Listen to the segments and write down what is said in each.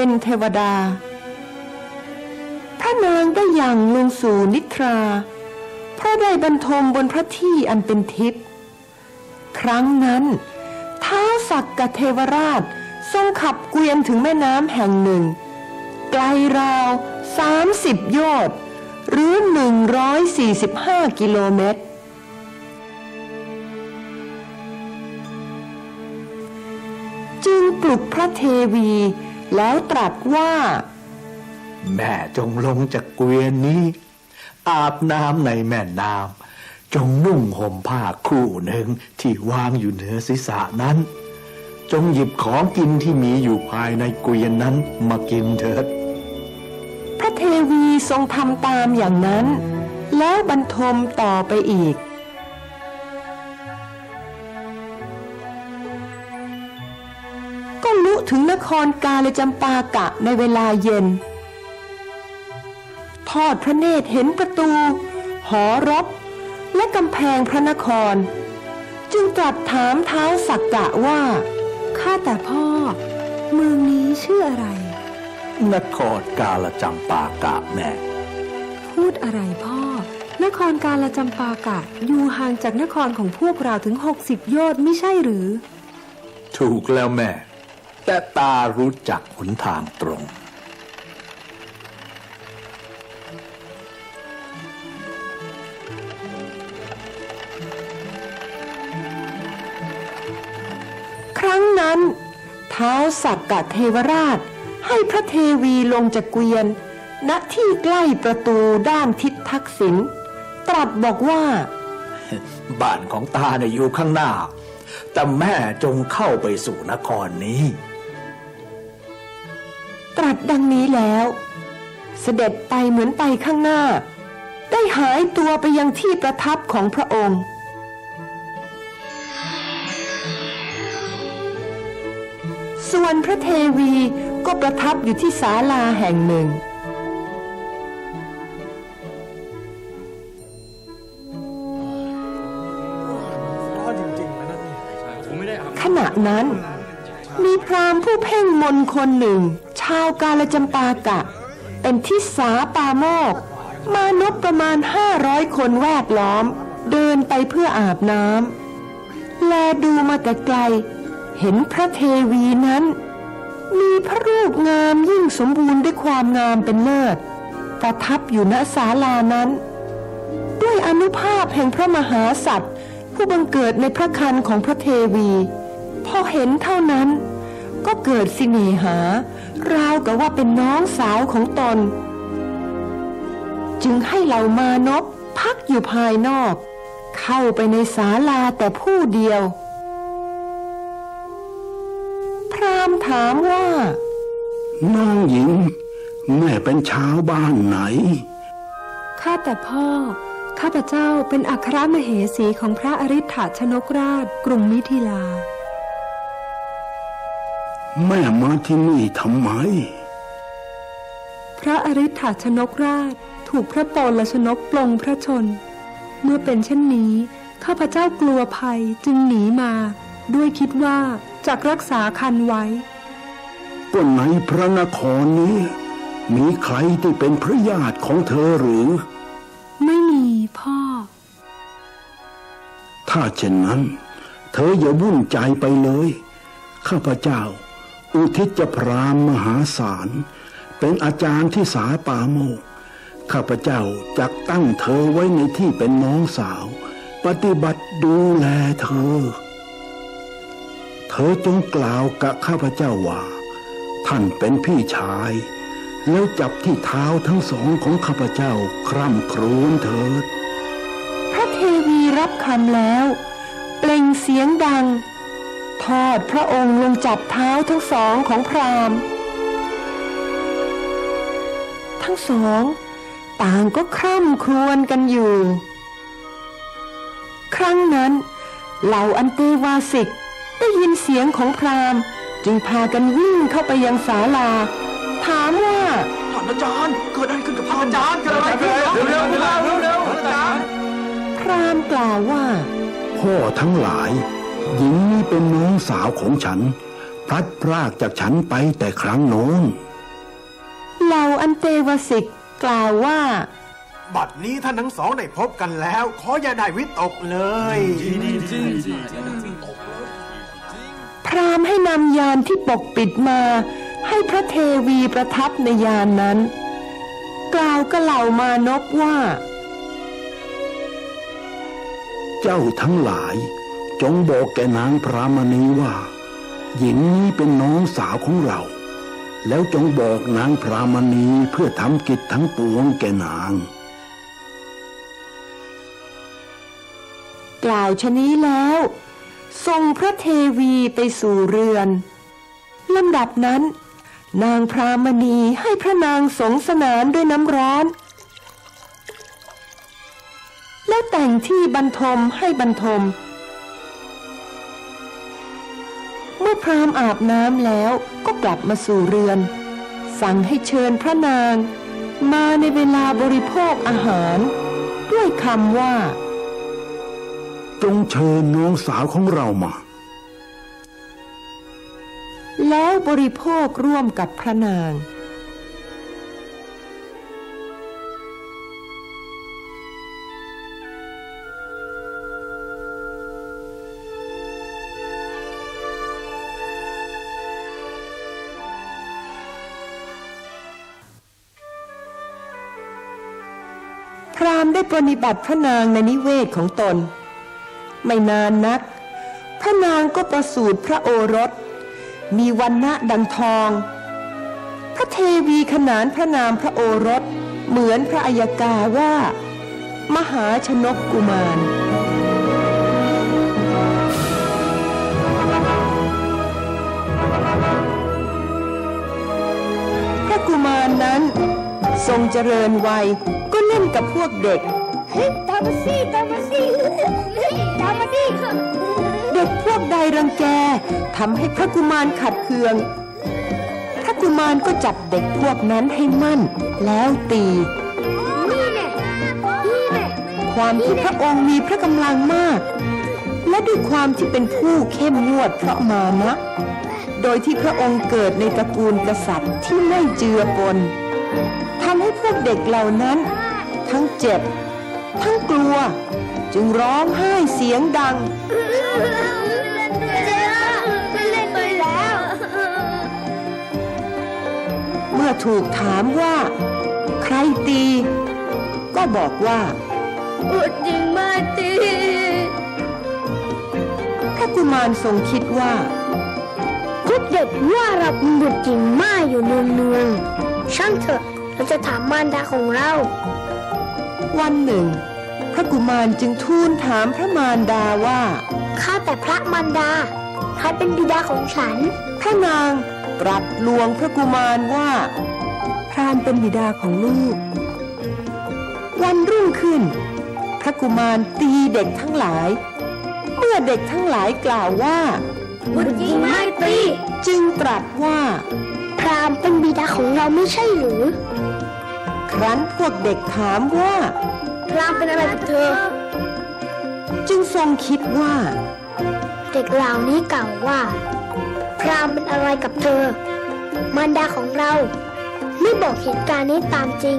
เป็นเทวดา พระนางได้อย่างลงสู่นิทราเพราะได้บรรทมบนพระที่อันเป็นทิพย์ครั้งนั้นท้าวสักกะเทวราชทรงขับเกวียนถึงแม่น้ำแห่งหนึ่ง ไกลราว30โยชน์หรือ145กิโลเมตร จึงปลุกพระเทวี แล้วตรัสว่า แม่จงลงจากเกวียนนี้ อาบน้ำในแม่น้ำจงนุ่งห่มผ้าคู่หนึ่งที่วางอยู่เหนือศีรษะนั้น จงหยิบของกินที่มีอยู่ภายในเกวียนนั้นมากินเถิด พระเทวีทรงทำตามอย่างนั้น แล้วบรรทมต่อไปอีก ถึงนครกาลจำปากะในเวลาเย็น ทอดพระเนตรเห็นประตู หอรบ และกำแพงพระนคร จึงตรัสถามเท้าสักกะว่า ข้าแต่พ่อ เมืองนี้ชื่ออะไร นครกาลจำปากะแม่ พูดอะไรพ่อ นครกาลจำปากะอยู่ห่างจากนครของพวกเราถึง 60 โยชน์ไม่ใช่หรือ ถูกแล้วแม่ แต่ตารู้จักหนทางตรง ครั้งนั้นเท้าวสักกะเทวราชให้พระเทวีลงจากเกวียน ณที่ใกล้ประตูด้านทิศทักษิณตรัสบอกว่า บ้านของตาเนี่ยอยู่ข้างหน้า แต่แม่จงเข้าไปสู่นครนี้ ตรัสดังนี้แล้ว เสด็จไปเหมือนไปข้างหน้า ได้หายตัวไปยังที่ประทับของพระองค์ส่วนพระเทวีก็ประทับอยู่ที่ศาลาแห่งหนึ่ง ขณะนั้น มีพราหมณ์ผู้เพ่งมนต์คนหนึ่ง ชาวกาลจำปากะ เป็นทิสาปาโมก มานพประมาณห้าร้อยคนแวดล้อม เดินไปเพื่ออาบน้ำแลดูมาแต่ไกล เห็นพระเทวีนั้น มีพระรูปงามยิ่งสมบูรณ์ด้วยความงามเป็นเลิศประทับอยู่ณศาลานั้น ด้วยอนุภาพแห่งพระมหาสัตว์ ผู้บังเกิดในพระคันของพระเทวี พอเห็นเท่านั้น ก็เกิดสิเนหา ราวกับว่าเป็นน้องสาวของตน จึงให้เหล่ามานพพักอยู่ภายนอก เข้าไปในศาลาแต่ผู้เดียว พราหมณ์ถามว่า น้องหญิง แม่เป็นชาวบ้านไหน ข้าแต่พ่อ ข้าพเจ้าเป็นอัครมเหสีของพระอริ t ถชนกราช กรุงมิถิลา แม่มาที่นี่ทำไม พระอริ t ถชนกราชถูกพระโปลชนกปลงพระชน เมื่อเป็นเช่นนี้ข้าพเจ้ากลัวภัยจึงหนีมา ด้วยคิดว่าจะรักษาคันไว้ก็ในพระนครนี้ มีใครที่เป็นพระญาติของเธอหรือ ไม่มีพ่อ ถ้าเช่นนั้น เธออย่าวุ่นใจไปเลย ข้าพเจ้า อุทิศพรามมหาศาล เป็นอาจารย์ที่สาปาโมก ข้าพเจ้าจักตั้งเธอไว้ในที่เป็นน้องสาว ปฏิบัติดูแลเธอ เธอจงกล่าวกับข้าพเจ้าว่า ท่านเป็นพี่ชาย แล้วจับที่เท้าทั้งสองของข้าพเจ้าคร่ำครวญเถิด พระเทวีรับคำแล้ว เปล่งเสียงดัง ทอดพระองค์ลงจับเท้าทั้งสองของพราหมณ์ ทั้งสอง ต่างก็คร่ำครวญกันอยู่ ครั้งนั้น เหล่าอันเตวาสิกได้ยินเสียงของพราหมณ์จึงพากันวิ่งเข้าไปยังศาลา ถามว่าท่านอาจารย์เกิดอะไรขึ้นกับท่านอาจารย์เกิดอะไรขึ้นเร็วเร็วเร็วเร็วอาจารย์พราหมณ์กล่าวว่า พ่อทั้งหลาย หญิงนี้เป็นน้องสาวของฉัน พลัดพรากจากฉันไปแต่ครั้งโน้นเหล่าอันเตวสิกกล่าวว่า บัดนี้ท่านทั้งสองได้พบกันแล้ว ขออย่าได้วิตกเลย พราหมณ์ให้นำยานที่ปกปิดมา ให้พระเทวีประทับในยานนั้น กล่าวกับเหล่ามานพว่า เจ้าทั้งหลาย จงบอกแก่นางพรามณีว่า หญิงนี้เป็นน้องสาวของเรา แล้วจงบอกนางพรามณีเพื่อทำกิจทั้งปวงแก่นาง กล่าวชะนี้แล้ว ทรงพระเทวีไปสู่เรือนลำดับนั้น นางพรามณีให้พระนางสงสนานด้วยน้ำร้อนแล้วแต่งที่บรรทมให้บรรทม เมื่อพรามอาบน้ำแล้วก็กลับมาสู่เรือน สั่งให้เชิญพระนาง มาในเวลาบริโภคอาหาร ด้วยคำว่า จงเชิญน้องสาวของเรามา แล้วบริโภคร่วมกับพระนาง พราหมณ์ได้ปรนิบัติพระนางในนิเวศของตน ไม่นานนัก พระนางก็ประสูติพระโอรส มีวันณะดังทอง พระเทวีขนานพระนามพระโอรส เหมือนพระอัยกาว่า มหาชนกกุมารพระกุมารนั้น ทรงเจริญวัยก็ เล่นกับพวกเด็ก ตามมาสิตามมาสิตามมาดิเด็กพวกใดรังแกทำให้พระกุมารขัดเคือง พระกุมารก็จับเด็กพวกนั้นให้มั่น แล้วตี นี่แน่นี่แน่ความที่พระองค์มีพระกำลังมาก และด้วยความที่เป็นผู้เข้มงวดเพราะมานะ โดยที่พระองค์เกิดในตระกูลกษัตริย์ที่ไม่เจือปนทำให้พวกเด็กเหล่านั้น ทั้งเจ็บ ทั้งกลัว จึงร้องไห้เสียงดังเจ๊ไม่เล่นไปแล้วเมื่อถูกถามว่า ใครตี ก็บอกว่าอุดยิงมาตีพระกุมารทรงคิดว่าพวกเด็กว่าเราเป็นบุตรจริงมาอยู่เนืองเนืองๆช่างเถอะเราจะถามมารดาของเรา วันหนึ่ง พระกุมารจึงทูลถามพระมารดาว่า ข้าแต่พระมารดา ใครเป็นบิดาของฉัน พระนางตรัสลวงพระกุมารว่า พรานเป็นบิดาของลูก วันรุ่งขึ้น พระกุมารตีเด็กทั้งหลาย เมื่อเด็กทั้งหลายกล่าวว่าบุตรยิงไม่ตี จึงตรัสว่า พรามเป็นบิดาของเราไม่ใช่หรือ ครั้นพวกเด็กถามว่า พรามเป็นอะไรกับเธอ จึงทรงคิดว่า เด็กเหล่านี้กล่าวว่า พรามเป็นอะไรกับเธอ มารดาของเราไม่บอกเหตุการณ์นี้ตามจริง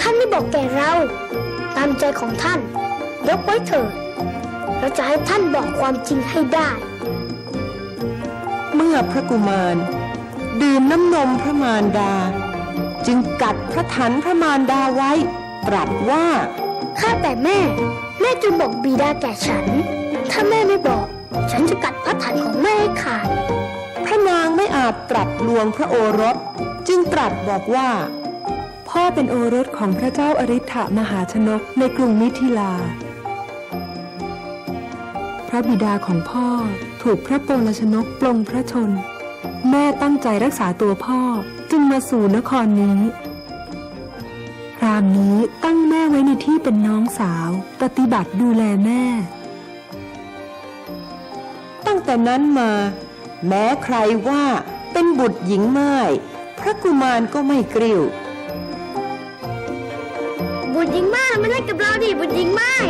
ท่านไม่บอกแก่เรา ตามใจของท่าน ยกไว้เถิดเราจะให้ท่านบอกความจริงให้ได้ เมื่อพระกุมาร ดื่มน้ำนมพระมารดา จึงกัดพระถันพระมารดาไว้ ตรัสว่า ข้าแต่แม่ แม่จึงบอกบิดาแก่ฉัน ถ้าแม่ไม่บอก ฉันจะกัดพระถันของแม่ให้ขาดพระนางไม่อาจตรัสลวงพระโอรส จึงตรัสบอกว่า พ่อเป็นโอรสของพระเจ้าอริ t ะมหาชนกในกรุงมิถิลา พระบิดาของพ่อถูกพระโปลชนกปลงพระชน แม่ตั้งใจรักษาตัวพ่อ จึงมาสู่นครนี้พรามนี้ตั้งแม่ไว้ในที่เป็นน้องสาว ปฏิบัติดูแลแม่ ตั้งแต่นั้นมา แม้ใครว่าเป็นบุตรหญิงไม้พระกุมารก็ไม่กริ้วบุตรหญิงมากไม่เล่นกับเราดิบุตรหญิงมาก